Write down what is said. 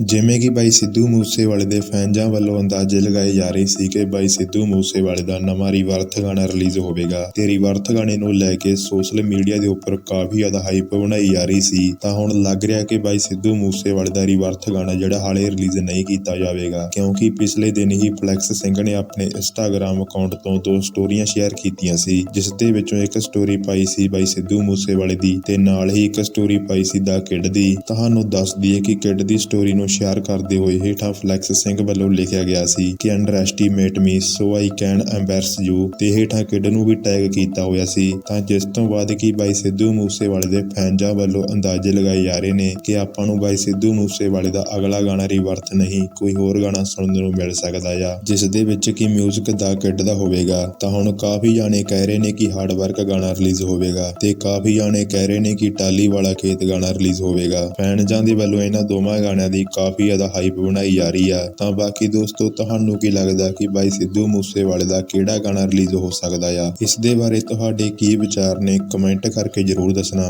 ਜਿਵੇਂ ਕਿ ਬਾਈ ਸਿੱਧੂ ਮੂਸੇਵਾਲੇ ਦੇ ਫੈਨਜ਼ਾਂ ਵੱਲੋਂ ਅੰਦਾਜ਼ੇ ਲਗਾਏ ਜਾ ਰਹੇ ਸੀ ਕਿ ਬਾਈ ਸਿੱਧੂ ਮੂਸੇਵਾਲੇ ਦਾ ਨਵਾਂ ਰਿਵਰਥ ਗਾਣਾ ਰਿਲੀਜ਼ ਹੋਵੇਗਾ ਤੇ ਰਿਵਰਥ ਗਾਣੇ ਨੂੰ ਲੈ ਕੇ ਸੋਸ਼ਲ ਮੀਡੀਆ ਦੇ ਉੱਪਰ ਕਾਫੀ ਜ਼ਿਆਦਾ ਹਾਈਪ ਬਣਾਈ ਜਾ ਰਹੀ ਸੀ, ਤਾਂ ਹੁਣ ਲੱਗ ਰਿਹਾ ਕਿ ਬਾਈ ਸਿੱਧੂ ਮੂਸੇਵਾਲੇ ਦਾ ਰਿਵਰਥ ਗਾਣਾ ਜਿਹੜਾ ਹਾਲੇ ਰਿਲੀਜ਼ ਨਹੀਂ ਕੀਤਾ ਜਾਵੇਗਾ, ਕਿਉਂਕਿ ਪਿਛਲੇ ਦਿਨ ਹੀ ਫਲੈਕਸ ਸਿੰਘ ਨੇ ਆਪਣੇ ਇੰਸਟਾਗ੍ਰam ਅਕਾਊਂਟ ਤੋਂ ਦੋ ਸਟੋਰੀਆਂ ਸ਼ੇਅਰ ਕੀਤੀਆਂ ਸੀ, ਜਿਸ ਦੇ ਵਿੱਚੋਂ ਇੱਕ ਸਟੋਰੀ ਪਾਈ ਸੀ ਬਾਈ ਸਿੱਧੂ ਮੂਸੇਵਾਲੇ ਦੀ ਤੇ ਨਾਲ ਹੀ ਇੱਕ ਸਟੋਰੀ ਪਾਈ ਸੀ ਦਾ ਕਿਡ ਦੀ, ਤੁਹਾਨੂੰ ਦੱਸ ਦਈਏ ਕਿ ਕਿਡ ਦੀ ਸਟੋਰੀ ਨੂੰ ਸ਼ੇਅਰ ਕਰਦੇ ਹੋਏ ਹੇਠਾਂ ਫਲੈਕਸ ਸਿੰਘ ਵੱਲੋਂ ਲਿਖਿਆ ਗਿਆ ਸੀ ਕਿ under me so I can embarrass you ਤੇ ਹੇਠਾਂ ਕਿਡ ਨੂੰ ਵੀ ਟੈਗ ਕੀਤਾ ਹੋਇਆ ਸੀ। ਤਾਂ ਜਿਸ ਤੋਂ ਬਾਅਦ ਕਿ ਬਾਈ ਸਿੱਧੂ ਮੂਸੇਵਾਲੇ ਦੇ ਫੈਨਜ਼ਾਂ ਵੱਲੋਂ ਅੰਦਾਜ਼ੇ ਲਗਾਏ ਜਾ ਰਹੇ ਨੇ ਕਿ ਆਪਾਂ ਨੂੰ ਬਾਈ ਸਿੱਧੂ ਮੂਸੇਵਾਲੇ ਦਾ ਅਗਲਾ ਗਾਣਾ ਰਿਵਰਥ ਨਹੀਂ, ਕੋਈ ਹੋਰ ਗਾਣਾ ਸੁਣਨ ਨੂੰ ਮਿਲ ਸਕਦਾ ਆ, ਜਿਸ ਦੇ ਵਿੱਚ ਕਿ 뮤직 ਦਾ ਕਿਡ ਦਾ ਹੋਵੇਗਾ। ਤਾਂ ਹੁਣ ਕਾਫੀ ਜਾਣੇ ਕਹਿ ਰਹੇ ਨੇ ਕਿ ਹਾਰਡ ਵਰਕ ਗਾਣਾ ਰਿਲੀਜ਼ ਹੋਵੇਗਾ ਤੇ ਕਾਫੀ ਜਾਣੇ ਕਹਿ ਰਹੇ ਨੇ ਕਿ ਟਾਲੀ ਵਾਲਾ ਖੇਤ ਗਾਣਾ ਰਿਲੀਜ਼ ਹੋਵੇਗਾ। ਫੈਨਜ਼ਾਂ ਦੇ ਵੱਲੋਂ ਇਹਨਾਂ ਦੋਵਾਂ ਗਾਣਿਆਂ ਦੀ ਕਾਫੀ ਜ਼ਿਆਦਾ ਹਾਈਪ ਬਣਾਈ ਜਾ ਰਹੀ ਆ। ਤਾਂ ਬਾਕੀ ਦੋਸਤੋ, ਤੁਹਾਨੂੰ ਕੀ ਲੱਗਦਾ ਕਿ ਬਾਈ ਸਿੱਧੂ ਮੂਸੇਵਾਲੇ ਦਾ ਕਿਹੜਾ ਗਾਣਾ ਰਿਲੀਜ਼ ਹੋ ਸਕਦਾ ਆ? ਇਸ ਦੇ ਬਾਰੇ ਤੁਹਾਡੇ ਕੀ ਵਿਚਾਰ ਨੇ? ਕਮੈਂਟ ਕਰਕੇ ਜਰੂਰ ਦੱਸਣਾ।